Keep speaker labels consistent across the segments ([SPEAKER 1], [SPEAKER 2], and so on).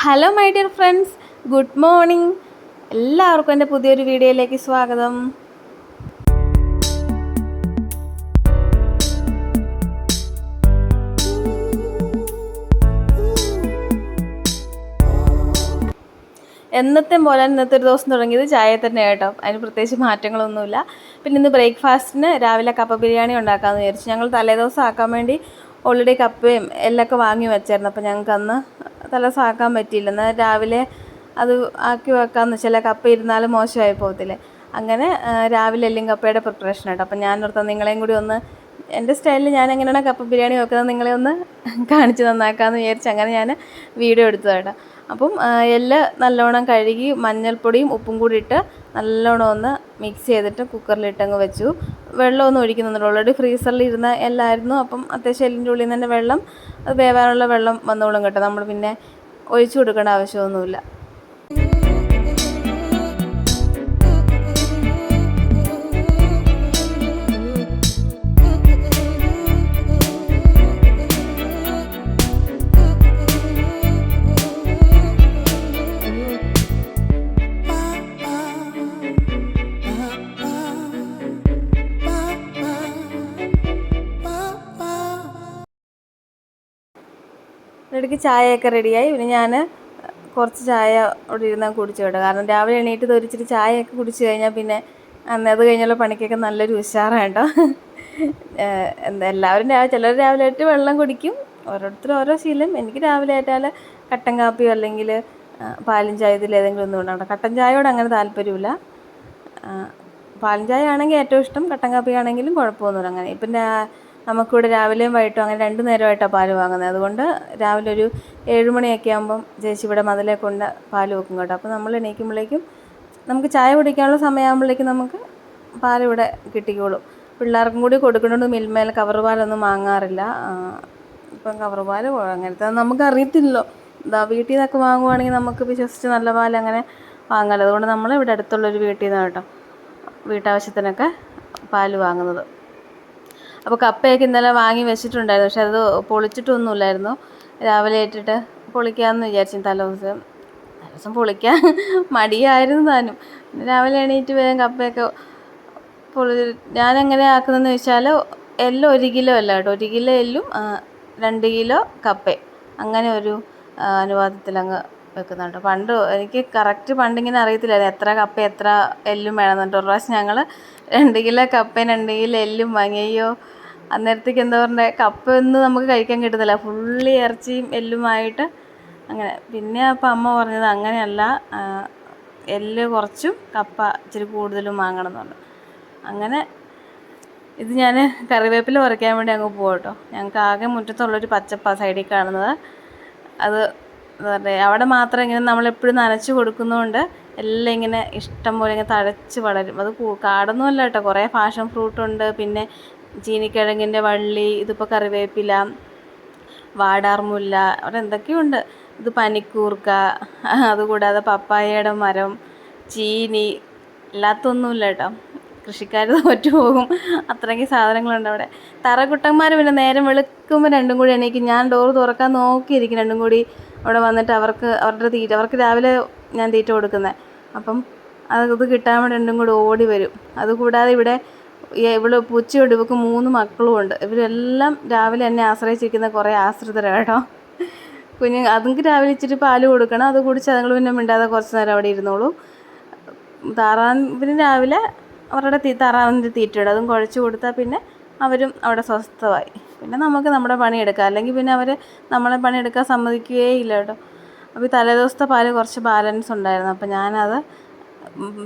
[SPEAKER 1] Hello my dear friends good morning എല്ലാവർക്കും എന്റെ പുതിയൊരു വീഡിയോയിലേക്ക് സ്വാഗതം. എന്നത്തെ പോലെ ഇന്നത്തെ ഒരു ദിവസം തുടങ്ങിയത് ചായ തന്നെ കേട്ടോ. അതിന് പ്രത്യേകിച്ച് മാറ്റങ്ങളൊന്നുമില്ല. പിന്നെ ഇന്ന് ബ്രേക്ക്ഫാസ്റ്റിന് രാവിലെ കപ്പ ബിരിയാണി ഉണ്ടാക്കാമെന്ന് വിചാരിച്ചു. ഞങ്ങൾ തലേദിവസം ആക്കാൻ വേണ്ടി ഓൾറെഡി കപ്പയും എല്ലൊക്കെ വാങ്ങി വെച്ചായിരുന്നു. അപ്പോൾ ഞങ്ങൾക്ക് അന്ന് തലസാക്കാൻ പറ്റിയില്ല. എന്നാൽ രാവിലെ അത് ആക്കി വെക്കാമെന്ന് വെച്ചാൽ കപ്പ ഇരുന്നാലും മോശമായി പോകത്തില്ലേ? അങ്ങനെ രാവിലെ എല്ലാം കപ്പയുടെ പ്രിപ്പറേഷൻ ആട്ടോ. അപ്പം ഞാൻ ഓർത്ത നിങ്ങളെയും കൂടി ഒന്ന് എന്റെ സ്റ്റൈലിൽ ഞാൻ എങ്ങനെയാണ് കപ്പ ബിരിയാണി വെക്കുന്നത് നിങ്ങളെ ഒന്ന് കാണിച്ച് നന്നാക്കാമെന്ന് വിചാരിച്ച് അങ്ങനെ ഞാൻ വീഡിയോ എടുത്തതാട്ടോ. അപ്പം എല്ല് നല്ലോണം കഴുകി മഞ്ഞൾപ്പൊടിയും ഉപ്പും കൂടി ഇട്ട് നല്ലോണം ഒന്ന് മിക്സ് ചെയ്തിട്ട് കുക്കറിൽ ഇട്ടങ്ങ് വെച്ചു. വെള്ളമൊന്നും ഒഴിക്കുന്നുണ്ട് ഓൾറെഡി ഫ്രീസറിൽ ഇരുന്ന എല്ലായിരുന്നു. അപ്പം അത്യാവശ്യം എല്ലിന്റെ ഉള്ളിൽ നിന്ന് തന്നെ വെള്ളം വേവാനുള്ള വെള്ളം വന്നോളും കേട്ടോ. നമ്മൾ പിന്നെ ഒഴിച്ചു കൊടുക്കേണ്ട ആവശ്യമൊന്നുമില്ല. ഇടയ്ക്ക് ചായയൊക്കെ റെഡിയായി. പിന്നെ ഞാൻ കുറച്ച് ചായ അവിടെ ഇരുന്നാൽ കുടിച്ചു കേട്ടോ. കാരണം രാവിലെ എണീറ്റ് തൊരിച്ചിട്ട് ചായയൊക്കെ കുടിച്ചു കഴിഞ്ഞാൽ പിന്നെ അന്ന് അത് കഴിഞ്ഞുള്ള പണിക്കൊക്കെ നല്ലൊരു ഉഷാറാണ് കേട്ടോ. എന്താ എല്ലാവരും രാവിലെ ചിലർ രാവിലെ ആയിട്ട് വെള്ളം കുടിക്കും. ഓരോരുത്തർ ഓരോ ശീലം. എനിക്ക് രാവിലെ ആയിട്ടാൽ കട്ടൻ കാപ്പിയോ അല്ലെങ്കിൽ പാലും ചായ ഇതിലേതെങ്കിലും ഒന്നും ഉണ്ടാകണം കട്ടൻ ചായയോട് അങ്ങനെ താല്പര്യമില്ല. പാലും ചായ ആണെങ്കിൽ ഏറ്റവും ഇഷ്ടം കട്ടൻ കാപ്പി ആണെങ്കിലും കുഴപ്പമൊന്നുമില്ല. അങ്ങനെ ഇപ്പം നമുക്കിവിടെ രാവിലെയും വൈകിട്ടും അങ്ങനെ രണ്ട് നേരമായിട്ടാണ് പാൽ വാങ്ങുന്നത്. അതുകൊണ്ട് രാവിലെ ഒരു ഏഴ് മണിയൊക്കെ ആകുമ്പം ചേച്ചി ഇവിടെ മതിലെ കൊണ്ട് പാൽ വെക്കും കേട്ടോ. അപ്പോൾ നമ്മൾ എണീക്കുമ്പോഴേക്കും നമുക്ക് ചായ കുടിക്കാനുള്ള സമയമാകുമ്പോഴേക്കും നമുക്ക് പാലിവിടെ കിട്ടിക്കോളും. പിള്ളേർക്കും കൂടി കൊടുക്കണോണ്ട് മിൽമേൽ കവർ പാലൊന്നും വാങ്ങാറില്ല. ഇപ്പം കവർ പാൽ അങ്ങനത്തെ നമുക്ക് അറിയത്തില്ലല്ലോ. എന്താ വീട്ടിൽ നിന്നൊക്കെ വാങ്ങുവാണെങ്കിൽ നമുക്ക് വിശ്വസിച്ച് നല്ല പാൽ അങ്ങനെ വാങ്ങാമല്ലോ അതുകൊണ്ട് നമ്മൾ ഇവിടെ അടുത്തുള്ളൊരു വീട്ടിൽ നിന്നാണ് കേട്ടോ വീട്ടാവശ്യത്തിനൊക്കെ പാൽ വാങ്ങുന്നത്. അപ്പോൾ കപ്പയൊക്കെ ഇന്നലെ വാങ്ങി വെച്ചിട്ടുണ്ടായിരുന്നു. പക്ഷെ അത് പൊളിച്ചിട്ടൊന്നുമില്ലായിരുന്നു. രാവിലെ ഇട്ടിട്ട് പൊളിക്കാമെന്ന് വിചാരിച്ചു തലേദിവസം തലേദിവസം പൊളിക്കാൻ മടിയായിരുന്നു താനും. രാവിലെ എണീറ്റ് വേഗം കപ്പയൊക്കെ പൊളി ഞാൻ എങ്ങനെ ആക്കുന്നതെന്ന് വെച്ചാൽ എല്ലാം ഒരു കിലോ അല്ല കേട്ടോ. ഒരു കിലോ എല്ലും രണ്ട് കിലോ കപ്പയും അങ്ങനെ ഒരു അങ്ങ് വെക്കുന്നുണ്ട് പണ്ട് എനിക്ക് കറക്റ്റ് പണ്ടിങ്ങനെ അറിയത്തില്ലായിരുന്നു. എത്ര കപ്പ എത്ര എല്ലും വേണമെന്നുണ്ട് ഒരു പ്രാവശ്യം ഞങ്ങൾ രണ്ട് കിലോ കപ്പയും രണ്ട് കിലോ എല്ലും വാങ്ങി. അയ്യോ അന്നേരത്തേക്ക് എന്താ പറയുക കപ്പയൊന്നും നമുക്ക് കഴിക്കാൻ കിട്ടുന്നില്ല. ഫുള്ളി ഇറച്ചിയും എല്ലുമായിട്ട് അങ്ങനെ. പിന്നെ അപ്പം അമ്മ പറഞ്ഞത് അങ്ങനെയല്ല എല്ല് കുറച്ചും കപ്പ ഇച്ചിരി കൂടുതലും വാങ്ങണം എന്ന് പറഞ്ഞു. അങ്ങനെ ഇത് ഞാൻ കറിവേപ്പില പറിക്കാൻ വേണ്ടി അങ്ങ് പോകും കേട്ടോ. ഞങ്ങൾക്ക് ആകെ മുറ്റത്തുള്ളൊരു പച്ചപ്പ സൈഡിൽ കാണുന്നത്. അത് എന്താ പറയുക അവിടെ മാത്രം ഇങ്ങനെ നമ്മളെപ്പോഴും നനച്ച് കൊടുക്കുന്നതുകൊണ്ട് എല്ലാം ഇങ്ങനെ ഇഷ്ടം പോലെ ഇങ്ങനെ തഴച്ച് വളരും. അത് കാടൊന്നുമല്ല കേട്ടോ. കുറേ ഫാഷൻ ഫ്രൂട്ടുണ്ട്. പിന്നെ ചീനിക്കിഴങ്ങിന്റെ വള്ളി ഇതിപ്പോൾ കറിവേപ്പില വാടാർമുല്ല അവിടെ എന്തൊക്കെയുണ്ട്? ഇത് പനിക്കൂർക്ക അതുകൂടാതെ പപ്പായയുടെ മരം ചീനി ഇല്ലാത്തൊന്നുമില്ല കേട്ടോ. കൃഷിക്കാർ തോറ്റു പോകും. അത്രയ്ക്ക് സാധനങ്ങളുണ്ട് അവിടെ. തറകുട്ടന്മാർ പിന്നെ നേരം വെളുക്കുമ്പോൾ രണ്ടും കൂടി എണീക്കും. ഞാൻ ഡോറ് തുറക്കാൻ നോക്കിയിരിക്കും രണ്ടും കൂടി അവിടെ വന്നിട്ട് അവർക്ക് അവരുടെ തീറ്റ അവർക്ക് രാവിലെ ഞാൻ തീറ്റ കൊടുക്കുന്നത് അപ്പം അത് ഇത് കിട്ടാൻ വേണ്ടി രണ്ടും കൂടി ഓടി വരും. അതുകൂടാതെ ഇവിടെ ഇവൾ പൂച്ചയുണ്ട് ഇവൾക്ക് മൂന്ന് മക്കളും ഉണ്ട്. ഇവരെല്ലാം രാവിലെ എന്നെ ആശ്രയിച്ചിരിക്കുന്ന കുറേ ആശ്രിതരാണ് കേട്ടോ കുഞ്ഞു അതുങ്ങൾക്ക് രാവിലെ ഇച്ചിരി പാൽ കൊടുക്കണം. അത് കുടിച്ച് അതുങ്ങൾ പിന്നെ മിണ്ടാതെ കുറച്ച് നേരം അവിടെ ഇരുന്നോളൂ. താറാവിന് രാവിലെ അവരുടെ തീ താറാവിന്റെ തീറ്റയിടും അതും കുഴച്ച് കൊടുത്താൽ പിന്നെ അവരും അവിടെ സ്വസ്ഥമായി. പിന്നെ നമുക്ക് നമ്മുടെ പണിയെടുക്കാം. അല്ലെങ്കിൽ പിന്നെ അവർ നമ്മളെ പണിയെടുക്കാൻ സമ്മതിക്കുകയേ ഇല്ല കേട്ടോ. അപ്പോൾ ഈ തലേദിവസത്തെ പാൽ കുറച്ച് ബാലൻസ് ഉണ്ടായിരുന്നു. അപ്പോൾ ഞാനത്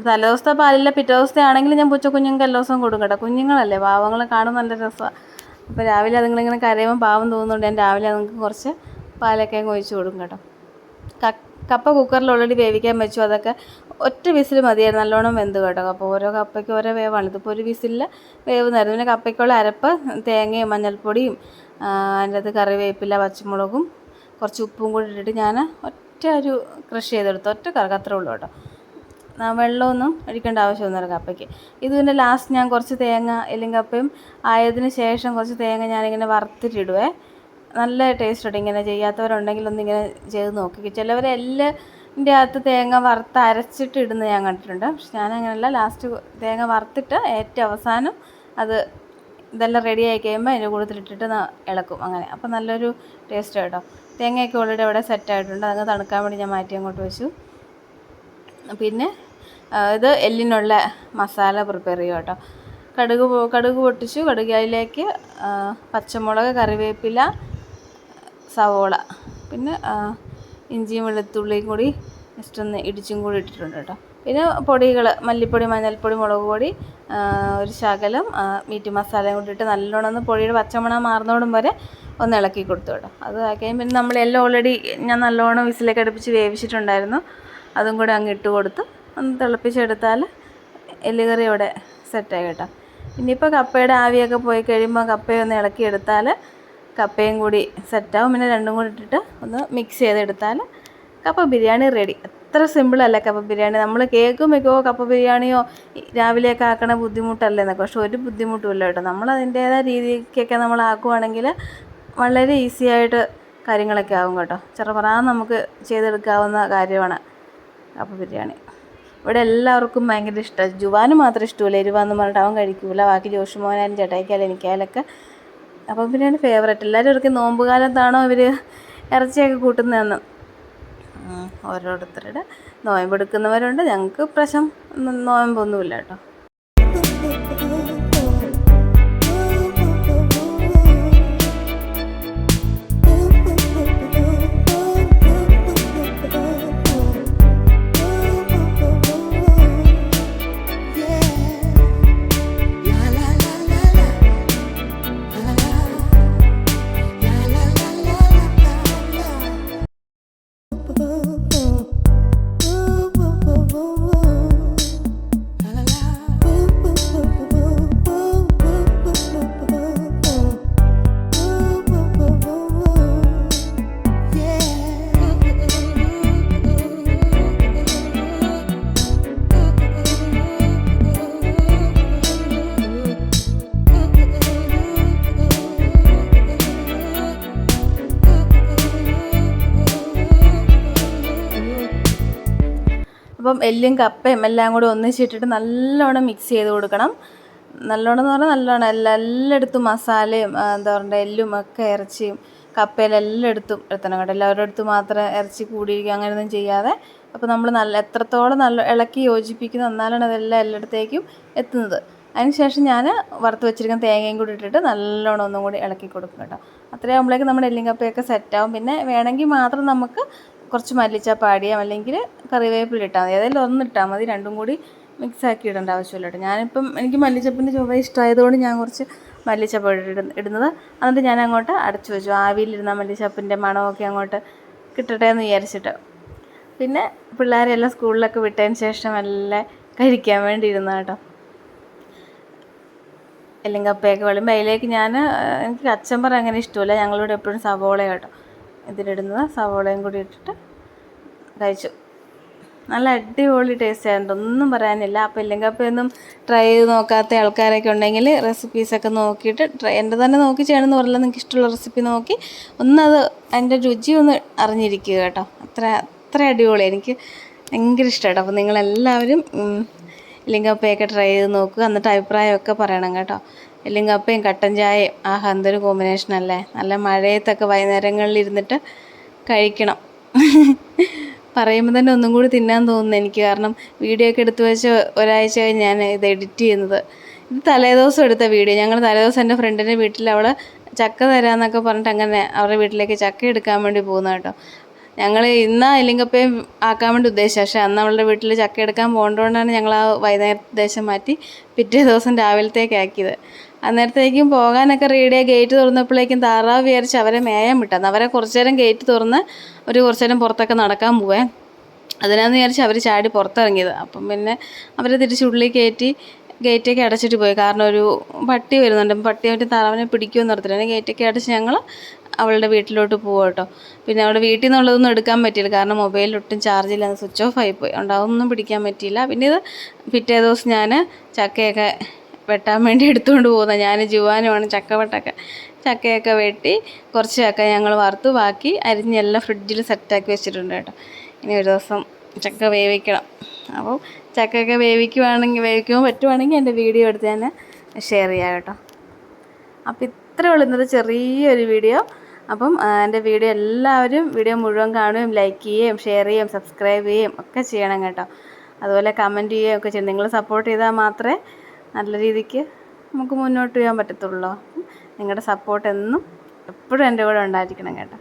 [SPEAKER 1] തലേദിവസത്തെ പാലില്ല പിറ്റേ ദിവസത്തെ ആണെങ്കിലും ഞാൻ പൂച്ച കുഞ്ഞുങ്ങൾക്ക് എല്ലാ ദിവസവും കൊടുക്കും കേട്ടോ. കുഞ്ഞുങ്ങളല്ലേ പാവങ്ങൾ കാണും നല്ല രസമാണ് അപ്പോൾ രാവിലെ അതുങ്ങളിങ്ങനെ കരയുമ്പോൾ പാവം തോന്നുന്നുണ്ട്. ഞാൻ രാവിലെ അതുങ്ങൾക്ക് കുറച്ച് പാലൊക്കെ അങ്ങ് കൊടുക്കും കേട്ടോ. കപ്പ കുക്കറിൽ ഓൾറെഡി വേവിക്കാൻ വെച്ചു. അതൊക്കെ ഒറ്റ വിസിൽ മതിയായിരുന്നു. നല്ലോണം വെന്ത് കേട്ടോ അപ്പോൾ ഓരോ കപ്പയ്ക്ക് ഓരോ വേവാണ്. ഇതിപ്പോൾ ഒരു വിസിലിൽ വേവുന്നായിരുന്നു പിന്നെ കപ്പയ്ക്കുള്ള അരപ്പ് തേങ്ങയും മഞ്ഞൾപ്പൊടിയും അതിന്റെ അത് കറിവേപ്പില പച്ചമുളകും കുറച്ച് ഉപ്പും കൂടി ഇട്ടിട്ട് ഞാൻ ഒറ്റ ഒരു കൃഷി ചെയ്തെടുത്തു. ഒറ്റ കറക്കത്രേ ഉള്ളൂ കേട്ടോ. വെള്ളമൊന്നും ഒഴിക്കേണ്ട ആവശ്യമൊന്നുമില്ല കപ്പയ്ക്ക്. ഇത് പിന്നെ ലാസ്റ്റ് ഞാൻ കുറച്ച് തേങ്ങ അല്ലെങ്കിൽ കപ്പയും ആയതിന് ശേഷം കുറച്ച് തേങ്ങ ഞാനിങ്ങനെ വറുത്തിട്ടിടുവേ. നല്ല ടേസ്റ്റ് ഇങ്ങനെ ചെയ്യാത്തവരുണ്ടെങ്കിൽ ഒന്നിങ്ങനെ ചെയ്ത് നോക്കി. ചിലവർ എല്ലാന്റെ അകത്ത് തേങ്ങ വറുത്ത് അരച്ചിട്ട് ഞാൻ കണ്ടിട്ടുണ്ട്. പക്ഷെ ഞാനങ്ങനെയല്ല ലാസ്റ്റ് തേങ്ങ വറുത്തിട്ട് ഏറ്റവും അവസാനം അത് ഇതെല്ലാം റെഡി ആയി കഴിയുമ്പോൾ അതിന്റെ കൂടുതൽ ഇട്ടിട്ട് ഇളക്കും അങ്ങനെ. അപ്പോൾ നല്ലൊരു ടേസ്റ്റ് കേട്ടോ. തേങ്ങയൊക്കെ ഓൾറെഡി അവിടെ സെറ്റായിട്ടുണ്ട് അതങ്ങ് തണുക്കാൻ വേണ്ടി ഞാൻ മാറ്റി അങ്ങോട്ട് വെച്ചു. പിന്നെ ഇത് എല്ലിനുള്ള മസാല പ്രിപ്പയർ ചെയ്യും കേട്ടോ. കടുക് കടുക് പൊട്ടിച്ചു. കടുക് പച്ചമുളക് കറിവേപ്പില സവോള പിന്നെ ഇഞ്ചിയും വെളുത്തുള്ളിയും കൂടി ജസ്റ്റ് ഒന്ന് ഇടിച്ചും കൂടി ഇട്ടിട്ടുണ്ട് കേട്ടോ. പിന്നെ പൊടികൾ മല്ലിപ്പൊടി മഞ്ഞൾപ്പൊടി മുളക് പൊടി ഒരു ശകലം മീറ്റ് മസാലയും കൂടി ഇട്ട് നല്ലോണം ഒന്ന് പൊടിയുടെ പച്ചമണം മാറുന്നോടും വരെ ഒന്ന് ഇളക്കി കൊടുത്തു കേട്ടോ. അത് ആക്കിയും പിന്നെ നമ്മൾ എല്ലാം ഓൾറെഡി ഞാൻ നല്ലോണം വിസിലേക്ക് അടുപ്പിച്ച് വേവിച്ചിട്ടുണ്ടായിരുന്നു. അതും കൂടെ അങ്ങ് ഇട്ട് കൊടുത്ത് ഒന്ന് തിളപ്പിച്ചെടുത്താൽ എല്ലുകറി ഇവിടെ സെറ്റായി കേട്ടോ. ഇനിയിപ്പോൾ കപ്പയുടെ ആവിയൊക്കെ പോയി കഴിയുമ്പോൾ കപ്പയൊന്ന് ഇളക്കിയെടുത്താൽ കപ്പയും കൂടി സെറ്റാവും. പിന്നെ രണ്ടും കൂടി ഇട്ടിട്ട് ഒന്ന് മിക്സ് ചെയ്തെടുത്താൽ കപ്പ ബിരിയാണി റെഡി അത്ര സിമ്പിളല്ല കപ്പ ബിരിയാണി. നമ്മൾ കേൾക്കുമ്പോൾ കപ്പ ബിരിയാണിയോ രാവിലെയൊക്കെ ആക്കണ ബുദ്ധിമുട്ടല്ലേ എന്നൊക്കെ പക്ഷെ ഒരു ബുദ്ധിമുട്ടുമില്ല കേട്ടോ. നമ്മൾ അതിന്റേതായ രീതിക്കൊക്കെ നമ്മൾ ആക്കുവാണെങ്കിൽ വളരെ ഈസി ആയിട്ട് കാര്യങ്ങളൊക്കെ ആവും കേട്ടോ. ചെറുപറാന്ന് നമുക്ക് ചെയ്തെടുക്കാവുന്ന കാര്യമാണ് കപ്പ ബിരിയാണി. ഇവിടെ എല്ലാവർക്കും ഭയങ്കര ഇഷ്ടമാണ് ജുവാന് മാത്രം ഇഷ്ടമില്ല എരിവാന്ന് പറഞ്ഞിട്ട് അവൻ കഴിക്കൂല. ബാക്കി ജോഷി ജോഷുമോനായാലും ചേട്ടായിക്കായാലും എനിക്കായാലൊക്കെ. അപ്പം പിന്നെയാണ് ഫേവറേറ്റ് എല്ലാവരും ഇവർക്ക് നോമ്പ് കാലത്താണോ ഇവർ ഇറച്ചിയൊക്കെ കൂട്ടുന്നതെന്ന്. ഓരോരുത്തരുടെ നോയമ്പെടുക്കുന്നവരുണ്ട്. ഞങ്ങൾക്ക് പ്രശ്നം നോയമ്പൊന്നുമില്ല കേട്ടോ. അപ്പം എല്ലും കപ്പയും എല്ലാം കൂടി ഒന്നിച്ചിട്ടിട്ട് നല്ലോണം മിക്സ് ചെയ്ത് കൊടുക്കണം. നല്ലോണം എന്ന് പറഞ്ഞാൽ നല്ലോണം എല്ലാ എല്ലായിടത്തും മസാലയും എന്താ പറയുക എല്ലും ഒക്കെ ഇറച്ചിയും കപ്പയിൽ എല്ലായിടത്തും എത്തണം കേട്ടോ. എല്ലാവരുടെ അടുത്തും മാത്രം ഇറച്ചി കൂടിയിരിക്കുക അങ്ങനെയൊന്നും ചെയ്യാതെ. അപ്പോൾ നമ്മൾ നല്ല എത്രത്തോളം നല്ല ഇളക്കി യോജിപ്പിക്കുന്നു എന്നാലാണ് അതെല്ലാം എല്ലായിടത്തേക്കും എത്തുന്നത്. അതിനുശേഷം ഞാൻ വറുത്ത് വെച്ചിരിക്കുന്ന തേങ്ങയും കൂടി ഇട്ടിട്ട് നല്ലോണം ഒന്നും കൂടി ഇളക്കി കൊടുക്കും കേട്ടോ. അത്രയാകുമ്പോഴേക്കും നമ്മുടെ എല്ലിങ്കപ്പയൊക്കെ സെറ്റാവും പിന്നെ വേണമെങ്കിൽ മാത്രം നമുക്ക് കുറച്ച് മല്ലിച്ചപ്പ് ആഡ് ചെയ്യാം അല്ലെങ്കിൽ കറിവേപ്പില ഇട്ടാൽ മതി. ഏതായാലും ഒന്നിട്ടാൽ മതി. രണ്ടും കൂടി മിക്സ് ആക്കി ഇടേണ്ട ആവശ്യമില്ല കേട്ടോ. ഞാനിപ്പം എനിക്ക് മല്ലിച്ചപ്പിന്റെ ചുവ ഇഷ്ടമായതുകൊണ്ട് ഞാൻ കുറച്ച് മല്ലിച്ചപ്പ് ഇടുന്ന ഇടുന്നത്. എന്നിട്ട് ഞാൻ അങ്ങോട്ട് അടച്ചു വെച്ചു. ആവിയിലിരുന്ന മല്ലിച്ചപ്പിന്റെ മണമൊക്കെ അങ്ങോട്ട് കിട്ടട്ടെ എന്ന് വിചാരിച്ചിട്ട്. പിന്നെ പിള്ളേരെല്ലാം സ്കൂളിലൊക്കെ വിട്ടതിന് ശേഷം എല്ലാം കഴിക്കാൻ വേണ്ടി ഇരുന്ന കേട്ടോ. എല്ലാം കപ്പയൊക്കെ വിളിയുമ്പോൾ അതിലേക്ക് ഞാൻ എനിക്ക് കച്ചമ്പർ അങ്ങനെ ഇഷ്ടമില്ല. ഞങ്ങളിവിടെ എപ്പോഴും സവോള കേട്ടോ. ഇതിലിടുന്നത് സവോളയും കൂടി ഇട്ടിട്ട് കഴിച്ചു. നല്ല അടിപൊളി ടേസ്റ്റ് ആയിരുന്നു ഒന്നും പറയാനില്ല. അപ്പോൾ ഇല്ലെങ്കിൽ അപ്പോൾ ഒന്നും ട്രൈ ചെയ്ത് നോക്കാത്ത ആൾക്കാരൊക്കെ ഉണ്ടെങ്കിൽ റെസിപ്പീസൊക്കെ നോക്കിയിട്ട് ട്രൈ എന്റെ തന്നെ നോക്കി ചെയ്യണമെന്ന് പറഞ്ഞാൽ നിങ്ങൾക്ക് ഇഷ്ടമുള്ള റെസിപ്പി നോക്കി ഒന്നത് അതിന്റെ രുചി ഒന്ന് അറിഞ്ഞിരിക്കുക കേട്ടോ. അത്ര അത്ര അടിപൊളി. എനിക്ക് ഭയങ്കര ഇഷ്ടമായിട്ടോ അപ്പോൾ നിങ്ങളെല്ലാവരും ഇല്ലെങ്കിൽ എല്ലിങ്കപ്പയൊക്കെ ട്രൈ ചെയ്ത് നോക്കുക. എന്നിട്ട് അഭിപ്രായമൊക്കെ പറയണം കേട്ടോ. എല്ലിങ്കപ്പയും കട്ടൻ ചായയും ആഹാ എന്തൊരു കോമ്പിനേഷൻ അല്ലേ? നല്ല മഴയത്തൊക്കെ വൈകുന്നേരങ്ങളിൽ ഇരുന്നിട്ട് കഴിക്കണം. പറയുമ്പോൾ തന്നെ ഒന്നും കൂടി തിന്നാൻ തോന്നുന്നു എനിക്ക്. കാരണം വീഡിയോ ഒക്കെ എടുത്തു വെച്ച് ഒരാഴ്ച ഞാൻ ഇത് എഡിറ്റ് ചെയ്യുന്നത്. ഇത് തലേദിവസം എടുത്ത വീഡിയോ ഞങ്ങൾ തലേദിവസം എന്റെ ഫ്രണ്ടിന്റെ വീട്ടിൽ അവൾ ചക്ക തരാമെന്നൊക്കെ പറഞ്ഞിട്ട് അങ്ങനെ അവരുടെ വീട്ടിലേക്ക് ചക്ക എടുക്കാൻ വേണ്ടി പോകുന്ന കേട്ടോ. ഞങ്ങൾ ഇന്ന് എല്ലിങ്കപ്പയും ആക്കാൻ വേണ്ടി ഉദ്ദേശിച്ചു പക്ഷേ അന്ന് അവളുടെ വീട്ടിൽ ചക്ക എടുക്കാൻ പോകേണ്ടതുകൊണ്ടാണ് ഞങ്ങൾ ആ വൈകുന്നേരത്തെ ഉദ്ദേശം മാറ്റി പിറ്റേ ദിവസം രാവിലത്തേക്ക് ആക്കിയത്. അന്നേരത്തേക്കും പോകാനൊക്കെ റീഡിയ ഗേറ്റ് തുറന്നപ്പോഴേക്കും താറാവ് വിചാരിച്ച് അവരെ മേയാൻ വിട്ടാന്ന്. അവരെ കുറച്ച് നേരം ഗേറ്റ് തുറന്ന് ഒരു കുറച്ച് നേരം പുറത്തൊക്കെ നടക്കാൻ പോവേ അതിനാന്ന് വിചാരിച്ച് അവർ ചാടി പുറത്തിറങ്ങിയത്. അപ്പം പിന്നെ അവരെ തിരിച്ചുള്ളിൽ കയറ്റി ഗേറ്റൊക്കെ അടച്ചിട്ട് പോയി. കാരണം ഒരു പട്ടി വരുന്നുണ്ട്. പട്ടി മറ്റേ താറാവിനെ പിടിക്കുമെന്ന് ഓർത്തിട്ട് ഗേറ്റൊക്കെ അടച്ച് ഞങ്ങൾ അവളുടെ വീട്ടിലോട്ട് പോകും കേട്ടോ പിന്നെ അവളുടെ വീട്ടിൽ നിന്നുള്ളതൊന്നും എടുക്കാൻ പറ്റിയില്ല. കാരണം മൊബൈലിൽ ഒട്ടും ഇല്ലാന്ന് സ്വിച്ച് ഓഫ് ആയിപ്പോയി അതുകൊണ്ട് അതൊന്നും പിടിക്കാൻ പറ്റിയില്ല. പിന്നെ ഇത് പിറ്റേ ദിവസം ഞാൻ ചക്കയൊക്കെ വെട്ടാൻ വേണ്ടി എടുത്തുകൊണ്ട് പോകുന്നത്. ഞാൻ ജുവാനുമാണ് ചക്ക വെട്ടൊക്കെ ചക്കയൊക്കെ വെട്ടി കുറച്ച് ചക്ക ഞങ്ങൾ വറുത്തു. ബാക്കി അരിഞ്ഞെല്ലാം ഫ്രിഡ്ജിൽ സെറ്റാക്കി വെച്ചിട്ടുണ്ട് കേട്ടോ. ഇനി ഒരു ദിവസം ചക്ക വേവിക്കണം. അപ്പോൾ ചക്കയൊക്കെ വേവിക്കുവാണെങ്കിൽ വേവിക്കുമ്പോൾ പറ്റുവാണെങ്കിൽ എന്റെ വീഡിയോ എടുത്ത് ഞാൻ ഷെയർ ചെയ്യാം കേട്ടോ. അപ്പോൾ ഇത്രേ ഉള്ളൂ ഇന്നത്തെ ചെറിയൊരു വീഡിയോ. അപ്പം എന്റെ വീഡിയോ എല്ലാവരും വീഡിയോ മുഴുവൻ കാണുകയും ലൈക്ക് ചെയ്യുകയും ഷെയർ ചെയ്യുകയും സബ്സ്ക്രൈബ് ചെയ്യുകയും ഒക്കെ ചെയ്യണം കേട്ടോ. അതുപോലെ കമന്റ് ചെയ്യുകയും ഒക്കെ ചെയ്യണം. നിങ്ങൾ സപ്പോർട്ട് ചെയ്താൽ മാത്രമേ നല്ല രീതിക്ക് നമുക്ക് മുന്നോട്ട് പോകാൻ പറ്റത്തുള്ളൂ. നിങ്ങളുടെ സപ്പോർട്ട് എന്നും എപ്പോഴും എന്റെ കൂടെ ഉണ്ടായിരിക്കണം കേട്ടോ.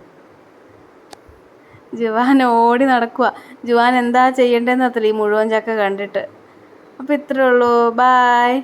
[SPEAKER 1] ജുവാൻ ഓടി നടക്കുക ജുവാൻ എന്താ ചെയ്യേണ്ടതെന്ന് അറിയത്തില്ല. ഈ മുഴുവൻ ചക്ക കണ്ടിട്ട്. അപ്പോൾ ഇത്രയേ ഉള്ളൂ. ബായ്